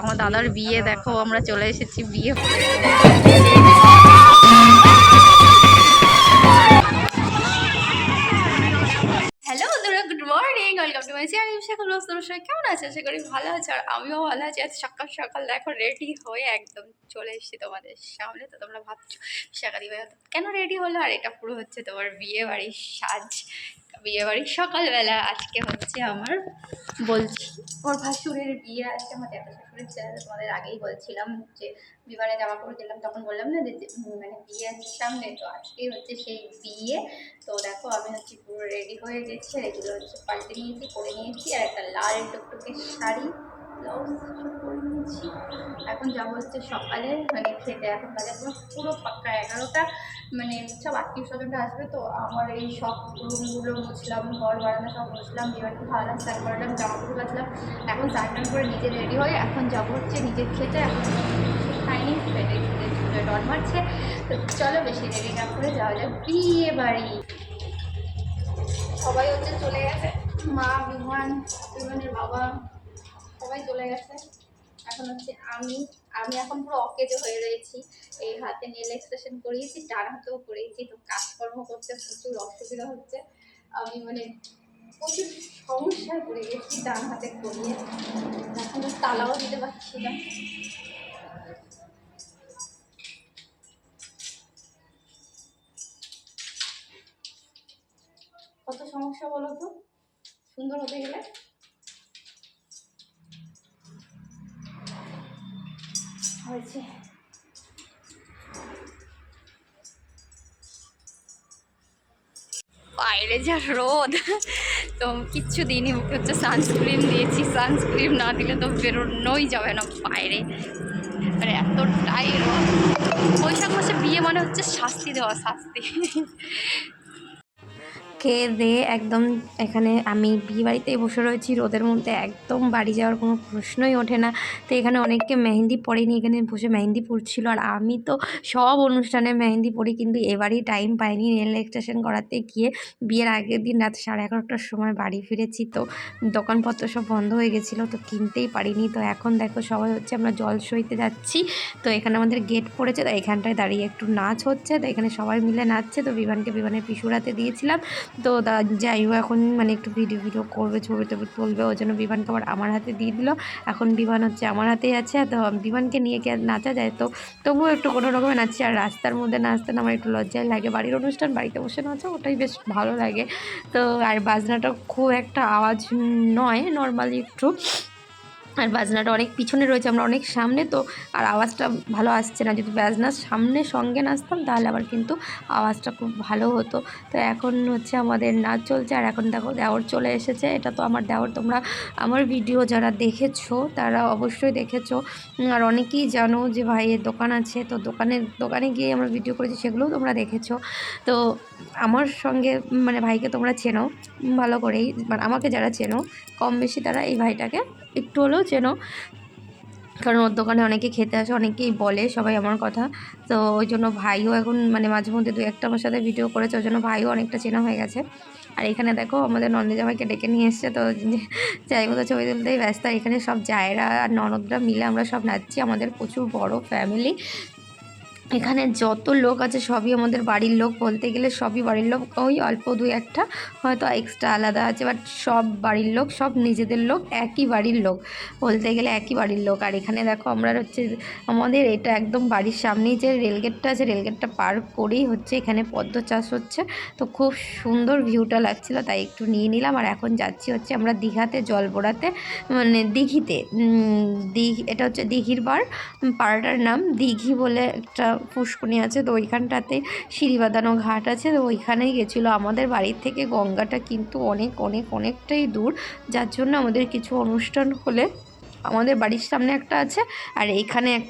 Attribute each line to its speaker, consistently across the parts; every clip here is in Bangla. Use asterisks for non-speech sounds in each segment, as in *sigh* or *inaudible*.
Speaker 1: আমার দাদার বিয়ে, দেখো, আমরা চলে এসেছি বিয়ে। হ্যালো গুড মর্নিং কেমন আছে? ভালো আছে, আর আমিও ভালো আছি। সকাল সকাল, দেখো রেডি হয়ে একদম চলে এসেছি তোমাদের সামনে, তো তোমরা ভাবছ কেন রেডি হলো? আর এটা পুরো হচ্ছে তোমার বিয়ে বাড়ির সাজ। বিয়ে বাড়ি সকালবেলা আজকে হচ্ছে আমার বলছি। ওর ভাসুরের বিয়ে আজকে আমার এত শাশুড়ির ছেলে তোমাদের আগেই বলছিলাম যে বিবাহে জামা কাপড় দিলাম তখন বললাম না যে, মানে বিয়ে আছে সামনে তো আজকে হচ্ছে সেই বিয়ে। তো দেখো আমি হচ্ছে পুরো রেডি হয়ে গেছি আর এগুলো হচ্ছে পাল্টে নিয়েছি পরে নিয়েছি আর একটা লাল টুকটুকে শাড়ি। এখন যাব হচ্ছে সকালে মানে খেতে এখন বাজে পুরো পাক্কা এগারোটা মানে সব আত্মীয় স্বজনরা আসবে, তো আমার এই সব রুমগুলো মুছলাম, ঘর বারান্দা সব মুছলাম বিবাহকে খাওয়ালাম, স্নান করালাম জামা কাপড় বাঁচলাম এখন স্নান টান করে নিজে রেডি হয়ে এখন যাব হচ্ছে নিজের খেতে, এখন খাইনি, পেটে খেতে ডর মারছে, তো চলো বেশি রেডি না করে যাওয়া যাক, বিয়ে বাড়ি। সবাই হচ্ছে চলে গেছে, মা বিমান বিমানের বাবা সবাই চলে গেছে। এখন হচ্ছে আমি আমি এখন পুরো অকেজো হয়ে রয়েছি। এই হাতে নেল এক্সপ্রেশন করিয়েছি ডান হাতেও করিয়েছি। তো কাজকর্ম করতে প্রচুর অসুবিধা হচ্ছে। আমি মানে প্রচুর সমস্যায় পড়ে গেছি ডান হাতে করিয়ে। এখন তালাও দিতে পারছি না। কত সমস্যা বলো তো? সুন্দর হতে গেলে? হয়েছে। বাইরে যা রোদ। তো কিচ্ছু দিনই মুখে হচ্ছে সানস্ক্রিন দিয়েছি। সানস্ক্রিন না দিলে তো বেরোনোই যাবে না বাইরে। মানে এতটাই রোদ। বৈশাখ মাসে বিয়ে মানে হচ্ছে শাস্তি দেওয়া, শাস্তি। খেয়ে দিয়ে একদম এখানে আমি বিয়ে বাড়িতেই বসে রয়েছি, রোদের মধ্যে একদম বাড়ি যাওয়ার কোনো প্রশ্নই ওঠে না। তো এখানে অনেককে মেহেন্দি পড়েনি এখানে বসে মেহেন্দি পড়ছিল আর আমি তো সব অনুষ্ঠানে মেহেন্দি পড়ি কিন্তু এবারই টাইম পাইনি রেল স্টেশন করাতে। গিয়ে বিয়ের আগের দিন রাত সাড়ে এগারোটার সময় বাড়ি ফিরেছি। তো দোকানপত্র সব বন্ধ হয়ে গেছিল, তো কিনতেই পারিনি। তো এখন দেখো সবাই হচ্ছে আমরা জল সইতে যাচ্ছি। তো এখানে আমাদের গেট পড়েছে, তো এখানটায় দাঁড়িয়ে একটু নাচ হচ্ছে। তো এখানে সবাই মিলে নাচছে। তো বিমানকে বিমানের পিসুরাতে দিয়েছিলাম। তো দা, যাই হোক, এখন মানে একটু ভিডিও ভিডিও করবে, ছবি টবি তুলবে, ওই জন্য বিমানকে আবার আমার হাতে দিয়ে দিল। এখন বিমান হচ্ছে আমার হাতেই আছে, তো বিমানকে নিয়ে কে নাচা যায়? তো তবুও একটু কোনো রকমে নাচছি, আর রাস্তার মধ্যে নাচতে আমার একটু লজ্জাই লাগে। বাড়ির অনুষ্ঠান, বাড়িতে বসে নাচা, ওটাই বেশ ভালো লাগে। তো আর বাজনাটা খুব একটা আওয়াজ নয় নর্মালি একটু। আর বাজনাটা অনেক পিছনে রয়েছে, আমরা অনেক সামনে, তো আর আওয়াজটা ভালো আসছে না। যদি বাজনার সামনে সঙ্গে নাচতাম, তাহলে আবার কিন্তু আওয়াজটা খুব ভালো হতো। তো এখন হচ্ছে আমাদের নাচ চলছে, আর এখন দেখো দেওর চলে এসেছে। এটা তো আমার দেওর, তোমরা আমার ভিডিও যারা দেখেছ, তারা অবশ্যই দেখেছ। আর অনেকেই জানো যে ভাইয়ের দোকান আছে, তো দোকানের, দোকানে গিয়ে আমরা ভিডিও করেছি, সেগুলোও তোমরা দেখেছ। তো আমার সঙ্গে মানে ভাইকে তোমরা চেনো, ভালো করেই মানে আমাকে যারা চেনো, কম বেশি তারা এই ভাইটাকে একটু হলেও চেনো। কারণ ওর দোকানে অনেকে খেতে আসে, অনেকেই বলে সবাই আমার কথা। তো ওই জন্য ভাইও এখন মানে মাঝে মধ্যে দু একটা আমার সাথে ভিডিও করেছে, ওই জন্য ভাইও অনেকটা চেনা হয়ে গেছে। আর এখানে দেখো আমাদের নন্দে জামাইকে ডেকে নিয়ে এসছে, তো যাই মতো ছবি তুলতেই ব্যস্ত। এখানে সব জায়রা আর ননদরা মিলে আমরা সব নাচছি, আমাদের প্রচুর বড় ফ্যামিলি এখানে যত লোক আছে সবই আমাদের বাড়ির লোক বলতে গেলে সবই বাড়ির লোক। ওই অল্প দু একটা হয়তো এক্সট্রা আলাদা আছে বাট সব বাড়ির লোক, সব নিজেদের লোক, একই বাড়ির লোক বলতে গেলে একই বাড়ির লোক। আর এখানে দেখো আমরা হচ্ছে আমাদের এটা একদম বাড়ির সামনেই যে রেলগেটটা আছে রেলগেটটা পার করেই হচ্ছে এখানে পদ্ম চাষ হচ্ছে। তো খুব সুন্দর ভিউটা লাগছিল, তাই একটু নিয়ে নিলাম। আর এখন যাচ্ছি হচ্ছে আমরা দীঘাতে, জল বোড়াতে মানে দিঘিতে। দিঘি, এটা হচ্ছে দিঘির বার পাড়াটার নাম দিঘি বলে একটা পুষ্করণী আছে, তো ওইখানটাতে সিঁড়ি বাঁধানো ঘাট আছে, তো ওইখানেই গেছিল। আমাদের বাড়ির থেকে গঙ্গাটা কিন্তু অনেক অনেক, অনেকটাই দূর, যার জন্য আমাদের কিছু অনুষ্ঠান হলে আমাদের বাড়ির সামনে একটা আছে, আর এইখানে এক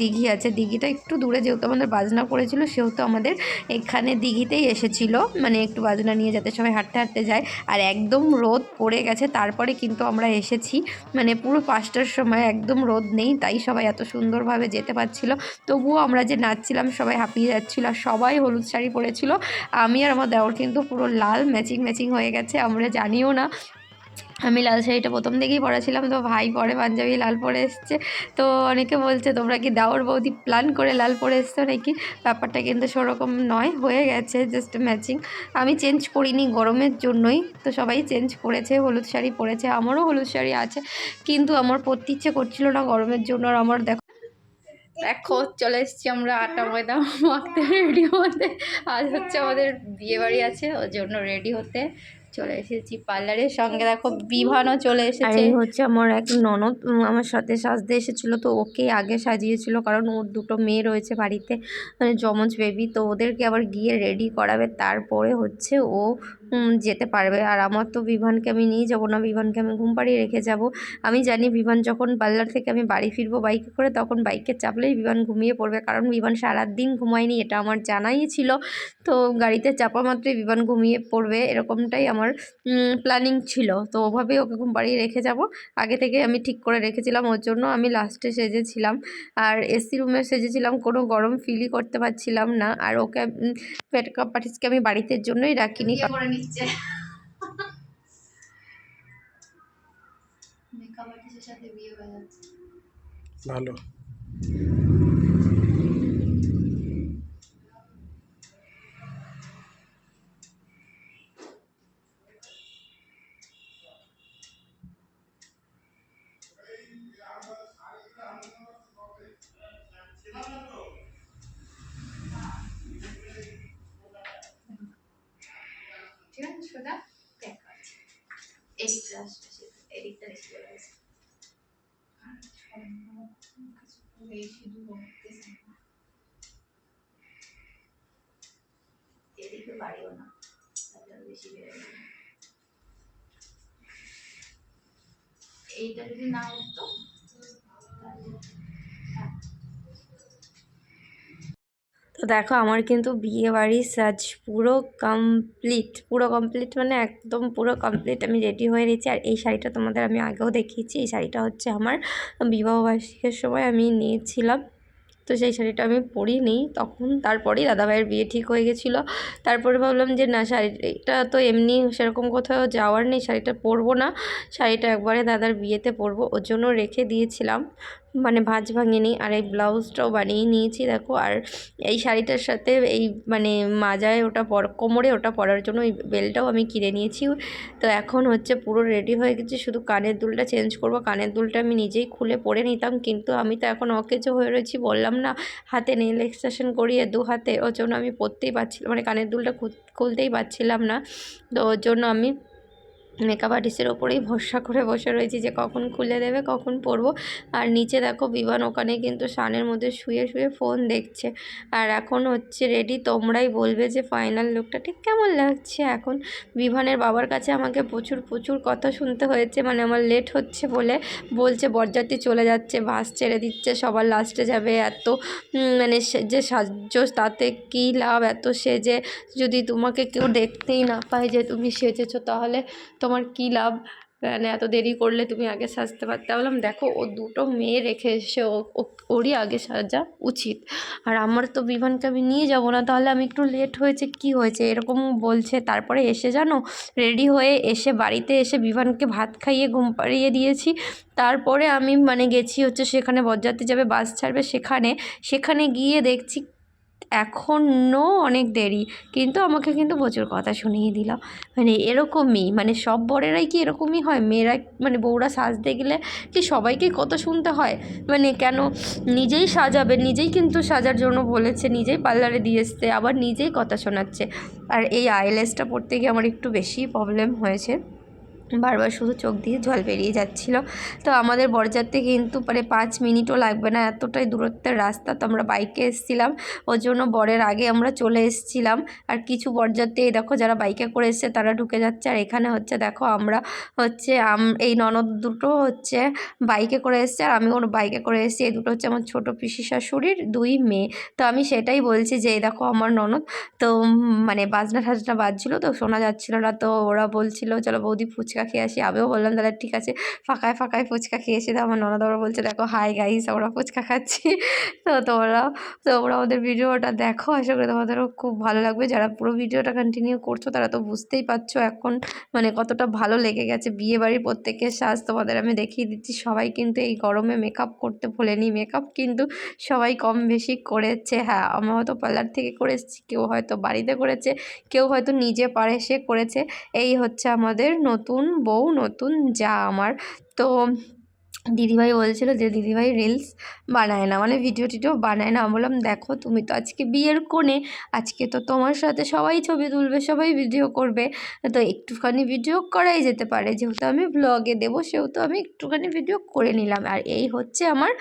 Speaker 1: দিঘি আছে। দিঘিটা একটু দূরে যেহেতু আমাদের বাজনা করেছিল সেহেতু আমাদের এখানে দিঘিতেই এসেছিল। মানে একটু বাজনা নিয়ে যাতে সবাই হাঁটতে হাঁটতে যায়। আর একদম রোদ পড়ে গেছে, তারপরে কিন্তু আমরা এসেছি। মানে পুরো পাঁচটার সময় একদম রোদ নেই, তাই সবাই এত সুন্দরভাবে যেতে পারছিল। তবুও আমরা যে নাচছিলাম, সবাই হাঁপিয়ে যাচ্ছিল, আর সবাই হলুদ শাড়ি পরেছিল। আমি আর আমার দেওর কিন্তু পুরো লাল ম্যাচিং ম্যাচিং হয়ে গেছে, আমরা জানিও না আমি লাল শাড়িটা প্রথম থেকেই পরেছিলাম তো ভাই পরে পাঞ্জাবি লাল পরে এসছে। তো অনেকে বলছে, তোমরা কি দাওর বৌদি প্ল্যান করে লাল পরে এসছো নাকি? ব্যাপারটা কিন্তু সেরকম নয়, হয়ে গেছে জাস্ট ম্যাচিং আমি চেঞ্জ করিনি গরমের জন্যই, তো সবাই চেঞ্জ করেছে, হলুদ শাড়ি পরেছে, আমারও হলুদ শাড়ি আছে, কিন্তু আমার পরতে ইচ্ছে করছিল না গরমের জন্য, আর আমার দেখো দেখো, চলে এসেছি আমরা আটা ময়দা মাখতে রেডি হতে। আজ হচ্ছে আমাদের বিয়ে বাড়ি আছে, ওর জন্য রেডি হতে। চলে এসেছি পার্লারের সঙ্গে। দেখো, বিভানও চলে এসেছে। হচ্ছে আমার এক ননদ আমার সাথে সাজতে এসেছিল, তো ওকে আগে সাজিয়েছিল, কারণ ওর দুটো মেয়ে রয়েছে বাড়িতে মানে যমজ বেবি তো ওদেরকে আবার গিয়ে রেডি করাবে। তারপরে হচ্ছে ও যেতে পারবে। আর আমার তো বিভানকে আমি নিয়ে যাব না, বিভানকে আমি ঘুম পাড়িয়ে রেখে যাব। আমি জানি বিভান যখন পার্লার থেকে আমি বাড়ি ফিরবো বাইকে করে, তখন বাইকে চাপলেই বিভান ঘুমিয়ে পড়বে। কারণ বিভান সারাদিন ঘুমায়নি, এটা আমার জানাই ছিল। তো গাড়িতে চাপা মাত্রই বিমান ঘুমিয়ে পড়বে, এরকমটাই আমার প্ল্যানিং ছিল। তো ওভাবেই ওকে ঘুম পাড়িয়ে রেখে যাব। আগে থেকে আমি ঠিক করে রেখেছিলাম, ওর জন্য আমি লাস্টে সেজেছিলাম। আর এসি রুমে সেজেছিলাম, কোনো গরম ফিলই করতে পারছিলাম না। আর ওকে মেকআপ আর্টিস্টকে আমি বাড়িতে জন্যই রাখিনি।
Speaker 2: নিচ্ছে মেকআপ আর্টিস্টের সাথে বিয়ে হয়ে যাচ্ছে।
Speaker 3: ভালো
Speaker 2: ঠিক আছে সোজা দেখা আছে এদিকটা আসছে সেটা এদিকটা এসে চলে আসছে আর ছড়ানো কিছু করে শুধু বলতেছে না। বাড়িও না। এইটা যদি না উঠতো হ্যাঁ।
Speaker 1: তো দেখো, আমার কিন্তু বিয়ে বাড়ির সাজ পুরো কমপ্লিট পুরো কমপ্লিট মানে একদম পুরো কমপ্লিট আমি রেডি হয়ে রয়েছি আর এই শাড়িটা তোমাদের আমি আগেও দেখিয়েছি। এই শাড়িটা হচ্ছে আমার বিবাহবার্ষিকের সময় আমি নিয়েছিলাম। তো সেই শাড়িটা আমি পরিনি। তখন তারপরেই দাদাভাইয়ের বিয়ে ঠিক হয়ে গেছিল। তারপরে ভাবলাম যে, না, শাড়িটা তো এমনি সেরকম কোথাও যাওয়ার নেই, শাড়িটা পরবো না। শাড়িটা একবারে দাদার বিয়েতে পরবো, ওর জন্য রেখে দিয়েছিলাম। মানে ভাঁজ ভাঙিনি আর এই ব্লাউজটাও বানিয়ে নিয়েছি, দেখো। আর এই শাড়িটার সাথে এই মানে মাজায় ওটা পর, কোমরে ওটা পরার জন্য ওই বেলটাও আমি কিনে নিয়েছি। তো এখন হচ্ছে পুরো রেডি হয়ে গেছে, শুধু কানের দুলটা চেঞ্জ করব। কানের দুলটা আমি নিজেই খুলে পরে নিতাম, কিন্তু আমি তো এখন অকেজো হয়ে রয়েছি, বললাম না, হাতে নেল এক্সটেনশন করিয়ে দু হাতে, ওর জন্য আমি পরতেই পারছিলাম মানে কানের দুলটা খুলতেই পারছিলাম না। তো ওর জন্য আমি মেকআপ আর্টিস্টের ওপরেই ভরসা করে বসে রয়েছি যে কখন খুলে দেবে, কখন পরবো। আর নিচে দেখো বিমান ওখানে কিন্তু সানের মধ্যে শুয়ে শুয়ে ফোন দেখছে। আর এখন হচ্ছে রেডি তোমরাই বলবে যে ফাইনাল লুকটা ঠিক কেমন লাগছে এখন? বিভানের বাবার কাছে আমাকে প্রচুর প্রচুর কথা শুনতে হয়েছে মানে আমার লেট হচ্ছে বলে বলছে, বরযাত্রী চলে যাচ্ছে বাস ছেড়ে দিচ্ছে, সবার লাস্টে যাবে। এত মানে যে সাহায্য তাতে কী লাভ? এত সেজে যদি তোমাকে কেউ দেখতেই না পায় যে তুমি সেজেছো, তাহলে তোমার কী লাভ? মানে এত দেরি করলে তুমি আগে সাজতে পারতে? বললাম, দেখো, ও দুটো মেয়ে রেখে এসে ওরই আগে সাজা উচিত। আর আমার তো বিমানকে আমি নিয়ে যাব না, তাহলে আমি একটু লেট হয়েছে, কি হয়েছে? এরকম বলছে। তারপরে এসে জানো রেডি হয়ে এসে বাড়িতে এসে বিমানকে ভাত খাইয়ে ঘুম পাড়িয়ে দিয়েছি। তারপরে আমি মানে গেছি হচ্ছে, সেখানে বরযাত্রী যাবে, বাস ছাড়বে সেখানে। সেখানে গিয়ে দেখছি এখনও অনেক দেরি। কিন্তু আমাকে কিন্তু প্রচুর কথা শুনিয়ে দিল। মানে এরকমই মানে সব বরেরাই কি এরকমই হয়? মেয়েরা মানে বউরা সাজতে গেলে কি সবাইকে কত শুনতে হয়? মানে কেন নিজেই সাজাবে, নিজেই কিন্তু সাজার জন্য বলেছে, নিজেই পার্লারে দিয়ে এসছে, আবার নিজেই কথা শোনাচ্ছে। আর এই আইলেসটা পড়তে গিয়ে আমার একটু বেশি প্রবলেম হয়েছে। বারবার শুধু চোখ দিয়ে জল বেরিয়ে যাচ্ছিল। তো আমাদের বরযাত্রী কিন্তু মানে পাঁচ মিনিটও লাগবে না, এতটাই দূরত্বের রাস্তা। তো আমরা বাইকে এসেছিলাম, ওর জন্য বরের আগে আমরা চলে এসেছিলাম। আর কিছু বরযাত্রী দেখো যারা বাইকে করে এসছে, তারা ঢুকে যাচ্ছে। আর এখানে হচ্ছে, দেখো আমরা হচ্ছে এই ননদ দুটো হচ্ছে বাইকে করে এসছে। আর আমি ওর বাইকে করে এসেছি। এই দুটো হচ্ছে আমার ছোটো পিসি শাশুড়ির দুই মেয়ে। তো আমি সেটাই বলছি যে, এই দেখো আমার ননদ। তো মানে বাজনা ঠাজনা বাজছিল, তো শোনা যাচ্ছিল না। তো ওরা বলছিল, চলো বৌদি ফুচকা ফুচকা খেয়ে আসি, আমিও বললাম তাহলে ঠিক আছে। ফাঁকায় ফাঁকায় ফুচকা খেয়ে এসে তো আমার ননদ আবার বলছে, দেখো হাই গাইস আমরা ফুচকা খাচ্ছি। তো তোমরা তোমরা আমাদের ভিডিওটা দেখো, আশা করি তোমাদেরও খুব ভালো লাগবে। যারা পুরো ভিডিওটা কন্টিনিউ করছ, তারা তো বুঝতেই পারছ এখন মানে কতটা ভালো লেগে গেছে। বিয়ে বাড়ির প্রত্যেকের সাজ তোমাদের আমি দেখিয়ে দিচ্ছি, সবাই কিন্তু এই গরমে মেকআপ করতে ভোলেনি। মেকআপ কিন্তু সবাই কম বেশি করেছে। হ্যাঁ আমরা হয়তো পার্লার থেকে করেছি কেউ হয়তো বাড়িতে করেছে, কেউ হয়তো নিজে পারে সে করেছে। এই হচ্ছে আমাদের নতুন বউ নতুন যা আমার। তো দিদিভাই বলছিল যে, দিদিভাই রিলস বানায় না। মানে ভিডিও টিডিও বানায় না। বললাম, দেখো, তুমি তো আজকে বিয়ের কোণে, আজকে তো তোমার সাথে সবাই ছবি তুলবে, সবাই ভিডিও করবে। তো একটুখানি ভিডিও করাই যেতে পারে। যেহেতু আমি ব্লগে দেবো, সেহেতু আমি একটুখানি ভিডিও করে নিলাম। আর এই হচ্ছে আমার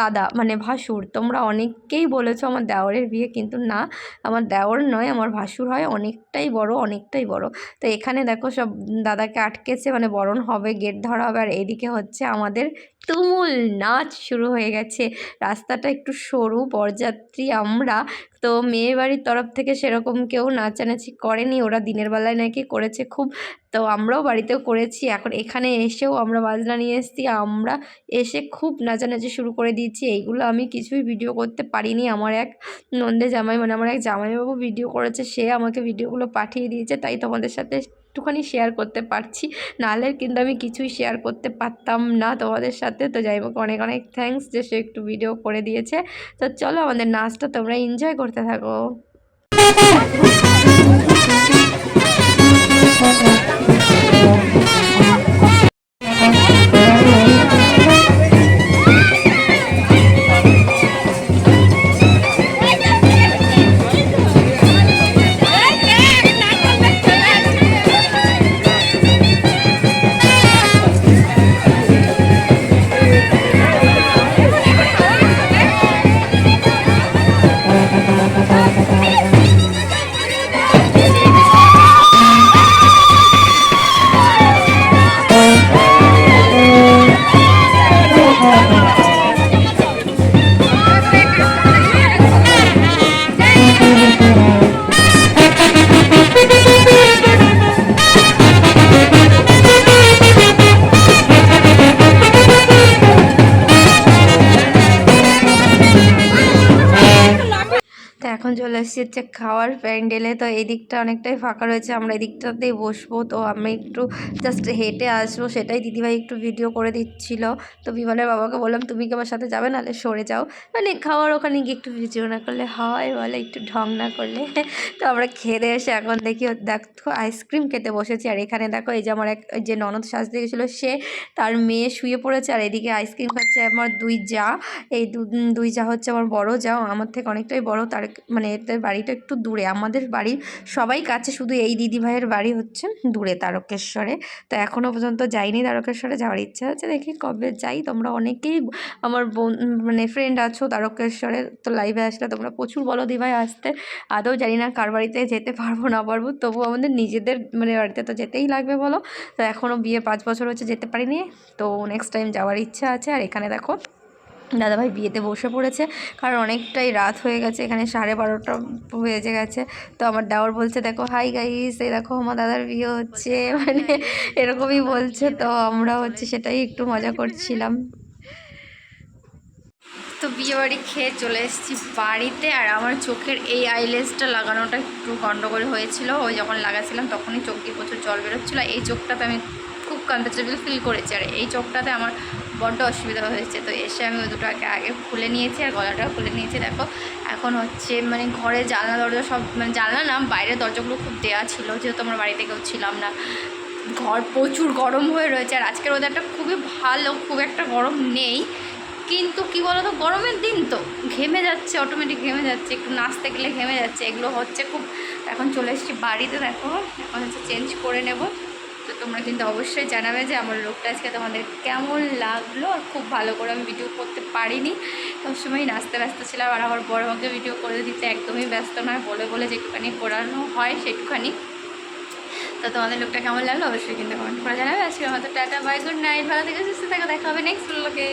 Speaker 1: দাদা মানে ভাসুর। তোমরা অনেককেই বলেছ আমার দেওরের বিয়ে, কিন্তু না, আমার দেওর নয়, আমার ভাসুর হয়। অনেকটাই বড় অনেকটাই বড়। তো এখানে দেখো সব দাদাকে আটকেছে মানে বরণ হবে, গেট ধরা হবে, আর এইদিকে হচ্ছে আমাদের তুমুল নাচ শুরু হয়ে গেছে। রাস্তাটা একটু সরু, বরযাত্রী আমরা। তো মেয়ে বাড়ির তরফ থেকে সেরকম কেউ নাচানাচি করেনি। ওরা দিনের বেলায় নাকি করেছে খুব। তো আমরাও বাড়িতেও করেছি। এখন এখানে এসেও আমরা বাজনা নিয়ে এসেছি। আমরা এসে খুব নাচানাচি শুরু করে দিয়েছি। এইগুলো আমি কিছুই ভিডিও করতে পারিনি। আমার এক নন্দে জামাই মানে আমার এক জামাইবাবু ভিডিও করেছে। সে আমাকে ভিডিওগুলো পাঠিয়ে দিয়েছে। তাই তোমাদের সাথে একটুখানি শেয়ার করতে পারছি। নাহলে কিন্তু আমি কিছুই শেয়ার করতে পারতাম না তোমাদের সাথে। তো যাই হোক, অনেক অনেক থ্যাংকস যে সে একটু ভিডিও করে দিয়েছে। তো চলো আমাদের নাচটা তোমরা এনজয় করতে থাকো। *laughs* চলে এসেছি হচ্ছে খাওয়ার প্যান্ডেলে। তো এই দিকটা অনেকটাই ফাঁকা রয়েছে, আমরা এই দিকটাতেই বসবো। তো আমি একটু জাস্ট হেঁটে আসব, সেটাই দিদিভাই একটু ভিডিও করে দিচ্ছিল। তো বিমানের বাবাকে বললাম, তুমি কি আমার সাথে যাবে? নাহলে সরে যাও। মানে খাওয়ার ওখানে গিয়ে একটু ভিডিও না করলে হয়? বলে, একটু ঢং না করলে। *laughs* তো আমরা খেতে এসে এখন দেখি দেখো আইসক্রিম খেতে বসেছি। আর এখানে দেখো, এই যে আমার এক যে ননদ সাজতে গেছিল, সে তার মেয়ে শুয়ে পড়েছে। আর এদিকে আইসক্রিম খাচ্ছে আমার দুই যা। এই দুই যা হচ্ছে আমার বড় যা। আমার থেকে অনেকটাই বড়, তার মানে এদের বাড়িটা একটু দূরে। আমাদের বাড়ির সবাই কাছে, শুধু এই দিদি ভাইয়ের বাড়ি হচ্ছে দূরে তারকেশ্বরে। তো এখনও পর্যন্ত যাইনি তারকেশ্বরে, যাওয়ার ইচ্ছা আছে। দেখি কবে যাই। তোমরা অনেকেই আমার বোন মানে ফ্রেন্ড আছো তারকেশ্বরে। তো লাইভে আসলে তোমরা প্রচুর বলো দিভাই আসতে। আদৌ জানি না কার বাড়িতে যেতে পারব না পারব। তবু আমাদের নিজেদের মানে বাড়িতে তো যেতেই লাগবে বলো। তো এখনও বিয়ে পাঁচ বছর হচ্ছে, যেতে পারিনি। তো নেক্সট টাইম যাওয়ার ইচ্ছা আছে। আর এখানে দেখো দাদাভাই বিয়েতে বসে পড়েছে, কারণ অনেকটাই রাত হয়ে গেছে, এখানে সাড়ে বারোটা বেজে গেছে। তো আমার দেওর বলছে, দেখো হাই গাইস এই দেখো, আমার দাদার বিয়ে হচ্ছে। *laughs* মানে এরকমই বলছে, তো আমরা হচ্ছে সেটাই একটু মজা করছিলাম। তো বিয়ে বাড়ি খেয়ে চলে এসেছি বাড়িতে, আর আমার চোখের এই আইলেসটা লাগানোটা একটু গন্ডগোল হয়েছিল। ওই যখন লাগাছিলাম, তখনই চোখ দিয়ে প্রচুর জল বেরোচ্ছিলো। এই চোখটাতে আমি খুব কমফর্টেবল ফিল করেছি, আর এই চোখটাতে আমার বড্ড অসুবিধা হয়েছে। তো এসে আমি ওই দুটো আগে খুলে নিয়েছি আর গলাটাও খুলে নিয়েছি, দেখো। এখন হচ্ছে মানে ঘরে জানলা, দরজা সব মানে জানলা না, বাইরের দরজাগুলো খুব দেওয়া ছিল, যেহেতু আমার বাড়িতে কেউ ছিলাম না। ঘর প্রচুর গরম হয়ে রয়েছে আর আজকের ওয়েদারটা খুবই ভালো, খুব একটা গরম নেই। কিন্তু কি বলতো, গরমের দিন তো ঘেমে যাচ্ছে অটোমেটিক ঘেমে যাচ্ছে, একটু নাচতে গেলে ঘেমে যাচ্ছে, এগুলো হচ্ছে খুব। এখন চলে এসেছি বাড়িতে, দেখো। এখন হচ্ছে চেঞ্জ করে নেব। তো তোমরা কিন্তু অবশ্যই জানাবে যে আমার লোকটা আজকে তোমাদের কেমন লাগল আর খুব ভালো করে আমি ভিডিও করতে পারিনি। সবসময় নাচতে ব্যস্ত ছিলাম আর আমার বড় আমাকে ভিডিও করে দিতে একদমই ব্যস্ত নয়, বলে বলে যেটুখানি করানো হয় সেটুখানি। তো তোমাদের লোকটা কেমন লাগল অবশ্যই কিন্তু কমেন্ট করে জানাবে। আজকে আমাদের টাটা বাই গুড নাইট ভালো থেকে, সুস্থ থাকো, দেখা হবে নেক্সট লোকে